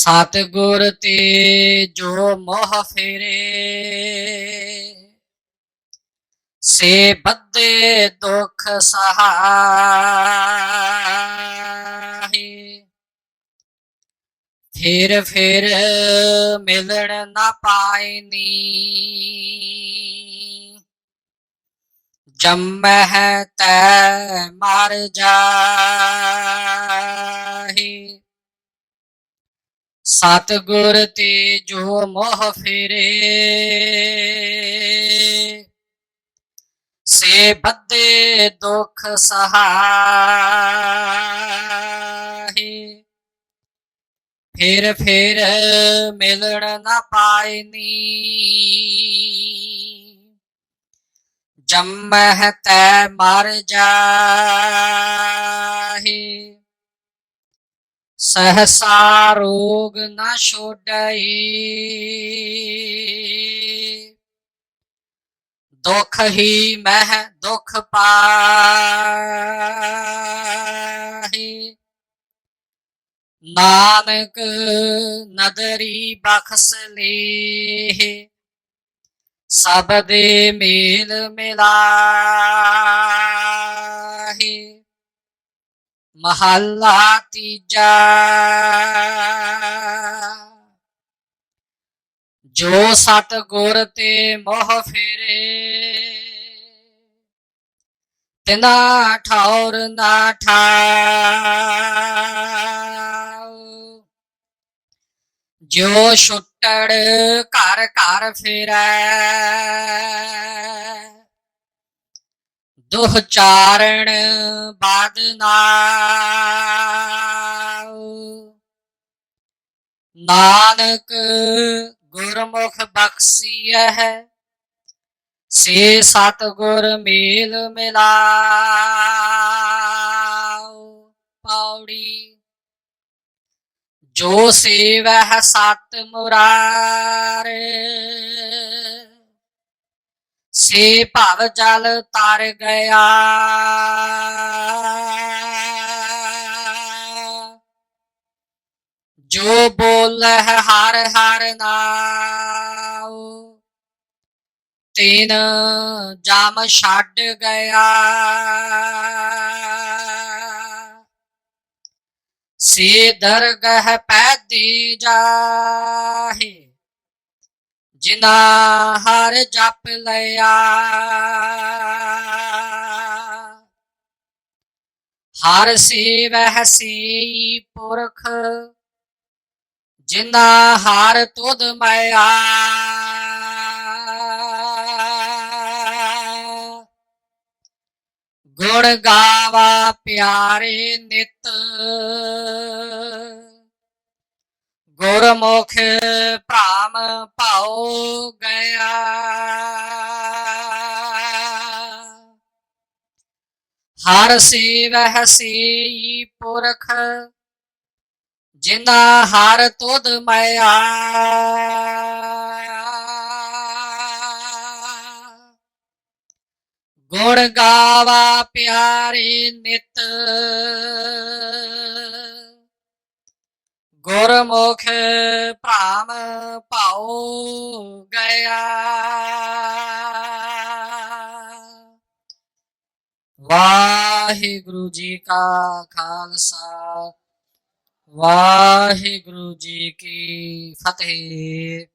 ਸਤਿਗੁਰ ਤੇ ਜੋ ਮੋਹ ਫੇਰੇ। ਸੇ ਬੱਦੇ ਦੁਖ ਸਹਾਈ ਫਿਰ ਫਿਰ ਮਿਲਣ ਨਾ ਪਾਇਨੀ ਜੰਮਹਿ ਤੈ ਮਰ ਜਾ ਸਤਿਗੁਰ ਤੇ ਜੋ ਮੋਹ ਫੇਰੇ। ਸੇ ਬੱਦੇ ਦੁਖ ਸਹਾਈ। ਫਿਰ ਫਿਰ ਮਿਲਣ ਨਾ ਪਾਇਨੀ ਜੰਮਹਿ ਤੈ ਮਰ ਜਾਹੀ। ਸਹਸਾ ਰੋਗ ਨਾ ਛੋਡਈ। ਦੁਖ ਹੀ ਮਹਿ ਦੁਖ ਪਾਹੀ। ਨਾਨਕ ਨਦਰੀ ਬਖਸ ਲੇ ਸਭ ਦੇ ਮੇਲ ਮਿਲਾ ਮਹੱਲਾ ਤੀਜਾ। ਜੋ ਸਤ ਗੁਰ ਤੇ ਮੋਹ ਫੇਰੇ ਤਿਨਾ ਠੌਰ ਨਾ ਠਾਉ। ਜੋ ਛੁੱਟੜ ਘਰ ਘਰ ਫਿਰੈ ਦੁਹ ਚਾਰਣ ਬਾਦ ਨਾਉ। ਨਾਨਕ ਗੁਰਮੁਖ ਬਖਸੀਐ, ਸੇ ਸਤ ਗੁਰ ਮੇਲ ਮਿਲਾਉ। ਪੌੜੀ, ਜੋ ਸੇਵਹਿ ਸਤ ਮੁਰਾਰੇ ਸੇ ਭਵ ਜਲ ਤਰ ਗਿਆ ਜੋ ਬੋਲਹਿ ਹਰ ਹਰ ਨਾਉ ਤੈਨ ਜਾਮ ਛੱਡ ਗਿਆ ਸੇ ਦਰਗਹ ਪੈਦੀ ਜਾਹੇ ਜਿਨਾ ਹਰ ਜਪ ਲਿਆ। ਹਰ ਸੇਵਹਿ ਸੀ ਪੁਰਖ ਜਿਨਾ ਹਰ ਤੁਧ ਮਾਇਆ। ਗੁਣ ਗਾਵਾ ਪਿਆਰੇ ਨਿਤ। ਗੁਰਮੁਖ ਭ੍ਰਾਮ ਭਾਉ ਗਿਆ। ਹਰ ਸੇਵਹਿ ਸੀ ਪੁਰਖ, ਜਿਨਾ ਹਰ ਤੁਧ ਮਾਇਆ। ਗੁਣ ਗਾਵਾ ਪਿਆਰੇ ਨਿਤ ਗੁਰਮੁਖ ਭ੍ਰਾਮ ਭਾਉ ਗਿਆ ਵਾਹਿਗੁਰੂ ਜੀ ਕਾ ਖਾਲਸਾ ਵਾਹਿਗੁਰੂ ਜੀ ਕੀ ਫਤਿਹ।